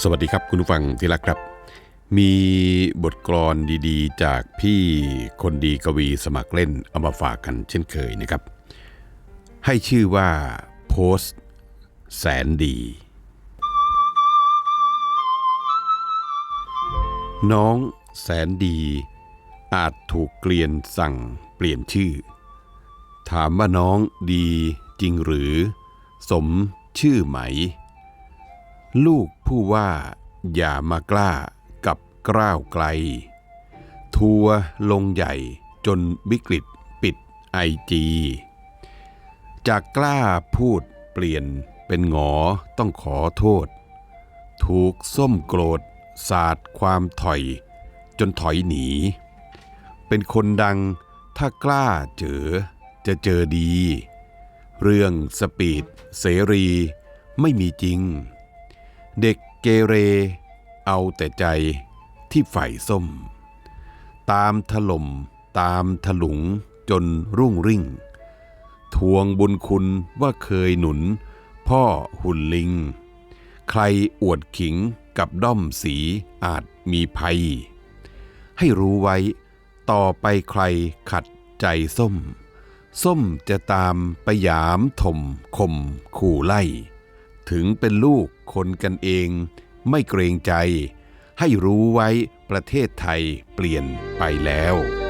สวัสดีครับคุณผู้ฟังที่รักครับ มีบทกลอนดีๆ จากพี่คนดีกวีสมัครเล่นเอามาฝากกันเช่นเคยนะครับ ให้ชื่อว่าโพสต์แสนดี น้องแสนดี อาจถูกเกลียนสั่งเปลี่ยนชื่อ ถามว่าน้องดีจริงหรือ สมชื่อไหม ลูกผู้ว่าอย่ามากล้ากับกล้าวไกล ทัวลงใหญ่จนวิกฤตปิดไอจีจากกล้าพูดเปลี่ยนเป็นหงอต้องขอโทษ ถูกส้มโกรธสาดความถอย จนถอยหนี เป็นคนดังถ้ากล้าเจอจะเจอดี เรื่องสปีดเสรีไม่มีจริง เด็กเกเร เอาแต่ใจที่ฝ่ายส้ม ตามถล่มตามถลุงจนรุ่งริ่ง ทวงบุญคุณว่าเคยหนุน พ่อหุ่นลิง ใครอวดขิงกับด้อมสีอาจมีภัย ให้รู้ไว้ต่อไปใครขัดใจส้ม ส้มจะตามไปยามถมข่มขู่ไล่ ถึงเป็นลูกคนกันเอง ไม่เกรงใจ ให้รู้ไว้ประเทศไทยเปลี่ยนไปแล้ว